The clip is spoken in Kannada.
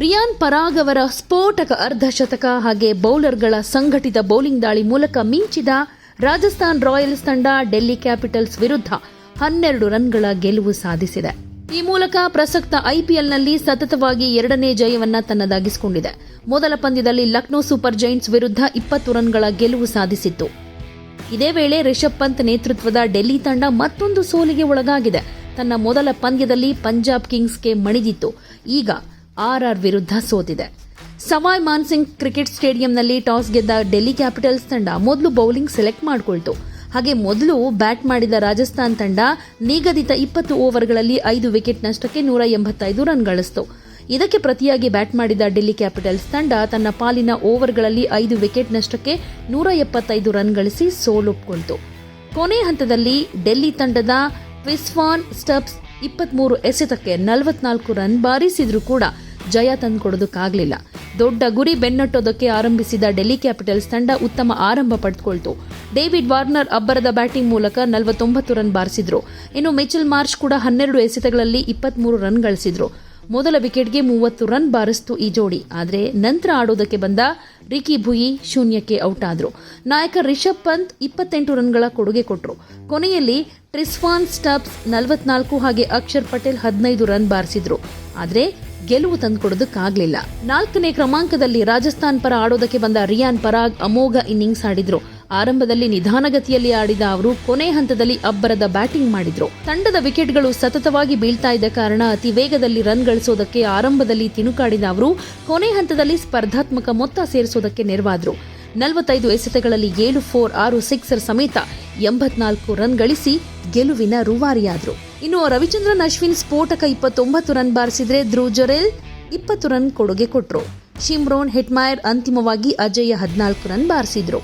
ರಿಯಾನ್ ಪರಾಗ್ ಅವರ ಸ್ಫೋಟಕ ಅರ್ಧಶತಕ ಹಾಗೆ ಬೌಲರ್ಗಳ ಸಂಘಟಿತ ಬೌಲಿಂಗ್ ದಾಳಿ ಮೂಲಕ ಮಿಂಚಿದ ರಾಜಸ್ಥಾನ್ ರಾಯಲ್ಸ್ ತಂಡ ಡೆಲ್ಲಿ ಕ್ಯಾಪಿಟಲ್ಸ್ ವಿರುದ್ಧ ಹನ್ನೆರಡು ರನ್ಗಳ ಗೆಲುವು ಸಾಧಿಸಿದೆ. ಈ ಮೂಲಕ ಪ್ರಸಕ್ತ ಐಪಿಎಲ್ನಲ್ಲಿ ಸತತವಾಗಿ ಎರಡನೇ ಜಯವನ್ನ ತನ್ನದಾಗಿಸಿಕೊಂಡಿದೆ. ಮೊದಲ ಪಂದ್ಯದಲ್ಲಿ ಲಕ್ನೋ ಸೂಪರ್ ಜೈಂಟ್ಸ್ ವಿರುದ್ಧ ಇಪ್ಪತ್ತು ರನ್ಗಳ ಗೆಲುವು ಸಾಧಿಸಿತ್ತು. ಇದೇ ವೇಳೆ ರಿಷಬ್ ಪಂತ್ ನೇತೃತ್ವದ ಡೆಲ್ಲಿ ತಂಡ ಮತ್ತೊಂದು ಸೋಲಿಗೆ ಒಳಗಾಗಿದೆ. ತನ್ನ ಮೊದಲ ಪಂದ್ಯದಲ್ಲಿ ಪಂಜಾಬ್ ಕಿಂಗ್ಸ್ಗೆ ಮಣಿದಿತ್ತು. ಈಗ ಆರ್ಆರ್ ವಿರುದ್ಧ ಸೋತಿದೆ. ಸವಾಯ್ ಮಾನ್ಸಿಂಗ್ ಕ್ರಿಕೆಟ್ ಸ್ಟೇಡಿಯಂನಲ್ಲಿ ಟಾಸ್ ಗೆದ್ದ ಡೆಲ್ಲಿ ಕ್ಯಾಪಿಟಲ್ಸ್ ತಂಡ ಮೊದಲು ಬೌಲಿಂಗ್ ಸೆಲೆಕ್ಟ್ ಮಾಡಿಕೊಳ್ತು. ಹಾಗೆ ಮೊದಲು ಬ್ಯಾಟ್ ಮಾಡಿದ ರಾಜಸ್ಥಾನ್ ತಂಡ ನಿಗದಿತ ಇಪ್ಪತ್ತು ಓವರ್ಗಳಲ್ಲಿ ಐದು ವಿಕೆಟ್ ನಷ್ಟಕ್ಕೆ ನೂರ ಎಂಬತ್ತೈದು ರನ್ ಗಳಿಸಿತು. ಇದಕ್ಕೆ ಪ್ರತಿಯಾಗಿ ಬ್ಯಾಟ್ ಮಾಡಿದ ಡೆಲ್ಲಿ ಕ್ಯಾಪಿಟಲ್ಸ್ ತಂಡ ತನ್ನ ಪಾಲಿನ ಓವರ್ಗಳಲ್ಲಿ ಐದು ವಿಕೆಟ್ ನಷ್ಟಕ್ಕೆ ನೂರ ಎಪ್ಪತ್ತೈದು ರನ್ ಗಳಿಸಿ ಸೋಲೊಪ್ಪಿಕೊಂಡಿತು ಕೊನೆ ಹಂತದಲ್ಲಿ ಡೆಲ್ಲಿ ತಂಡದ ವಿಸ್ವಾನ್ ಸ್ಟಬ್ಸ್ ಇಪ್ಪತ್ಮೂರು ಎಸೆತಕ್ಕೆ ನಲವತ್ನಾಲ್ಕು ರನ್ ಬಾರಿಸಿದರೂ ಕೂಡ ಜಯ ತಂದುಕೊಡೋದಕ್ಕಾಗಲಿಲ್ಲ. ದೊಡ್ಡ ಗುರಿ ಬೆನ್ನಟ್ಟೋದಕ್ಕೆ ಆರಂಭಿಸಿದ ಡೆಲ್ಲಿ ಕ್ಯಾಪಿಟಲ್ಸ್ ತಂಡ ಉತ್ತಮ ಆರಂಭ ಪಡೆದುಕೊಳ್ತು ಡೇವಿಡ್ ವಾರ್ನರ್ ಅಬ್ಬರದ ಬ್ಯಾಟಿಂಗ್ ಮೂಲಕ ನಲವತ್ತೊಂಬತ್ತು ರನ್ ಬಾರಿಸಿದ್ರು. ಇನ್ನು ಮಿಚಲ್ ಮಾರ್ಚ್ ಕೂಡ ಹನ್ನೆರಡು ಎಸೆತಗಳಲ್ಲಿ ಇಪ್ಪತ್ಮೂರು ರನ್ ಗಳಿಸಿದ್ರು. ಮೊದಲ ವಿಕೆಟ್ಗೆ ಮೂವತ್ತು ರನ್ ಬಾರಿಸಿತು ಈ ಜೋಡಿ. ಆದರೆ ನಂತರ ಆಡೋದಕ್ಕೆ ಬಂದ ರಿಕಿ ಭುಯಿ ಶೂನ್ಯಕ್ಕೆ ಔಟ್ ಆದರು ನಾಯಕ ರಿಷಬ್ ಪಂತ್ ಇಪ್ಪತ್ತೆಂಟು ರನ್ಗಳ ಕೊಡುಗೆ ಕೊಟ್ಟರು ಕೊನೆಯಲ್ಲಿ ಟ್ರಿಸ್ವಾನ್ ಸ್ಟಬ್ಸ್ ನಲವತ್ನಾಲ್ಕು ಹಾಗೆ ಅಕ್ಷರ್ ಪಟೇಲ್ ಹದಿನೈದು ರನ್ ಬಾರಿಸಿದ್ರು. ಆದರೆ ಗೆಲುವು ತಂದುಕೊಡೋದಕ್ಕಾಗಲಿಲ್ಲ. ನಾಲ್ಕನೇ ಕ್ರಮಾಂಕದಲ್ಲಿ ರಾಜಸ್ಥಾನ್ ಪರ ಆಡೋದಕ್ಕೆ ಬಂದ ರಿಯಾನ್ ಪರಾಗ್ ಅಮೋಘ ಇನ್ನಿಂಗ್ಸ್ ಆಡಿದ್ರು. ಆರಂಭದಲ್ಲಿ ನಿಧಾನಗತಿಯಲ್ಲಿ ಆಡಿದ ಅವರು ಕೊನೆ ಹಂತದಲ್ಲಿ ಅಬ್ಬರದ ಬ್ಯಾಟಿಂಗ್ ಮಾಡಿದ್ರು. ತಂಡದ ವಿಕೆಟ್ಗಳು ಸತತವಾಗಿ ಬೀಳ್ತಾ ಇದ್ದ ಕಾರಣ ಅತಿ ವೇಗದಲ್ಲಿ ರನ್ ಗಳಿಸೋದಕ್ಕೆ ಆರಂಭದಲ್ಲಿ ತಿಣುಕಾಡಿದ ಅವರು ಕೊನೆ ಹಂತದಲ್ಲಿ ಸ್ಪರ್ಧಾತ್ಮಕ ಮೊತ್ತ ಸೇರಿಸೋದಕ್ಕೆ ನೆರವಾದ್ರು. ನಲವತ್ತೈದು ಎಸೆತಗಳಲ್ಲಿ ಏಳು, ಫೋರ್, ಆರು, ಸಿಕ್ಸರ್ ಸಮೇತ ಎಂಬತ್ನಾಲ್ಕು ರನ್ ಗಳಿಸಿ ಗೆಲುವಿನ ರೂವಾರಿಯಾದ್ರು. ಇನ್ನು ರವಿಚಂದ್ರನ್ ಅಶ್ವಿನ್ ಸ್ಫೋಟಕ ಇಪ್ಪತ್ತೊಂಬತ್ತು ರನ್ ಬಾರಿಸಿದ್ರೆ ಧ್ರುವ್ ಜೊರೆಲ್ ಇಪ್ಪತ್ತು ರನ್ ಕೊಡುಗೆ ಕೊಟ್ಟರು ಶಿಮ್ರೋನ್, ಹೆಟ್ಮಾಯರ್ ಅಂತಿಮವಾಗಿ ಅಜಯ್ಯ ಹದಿನಾಲ್ಕು ರನ್ ಬಾರಿಸಿದ್ರು.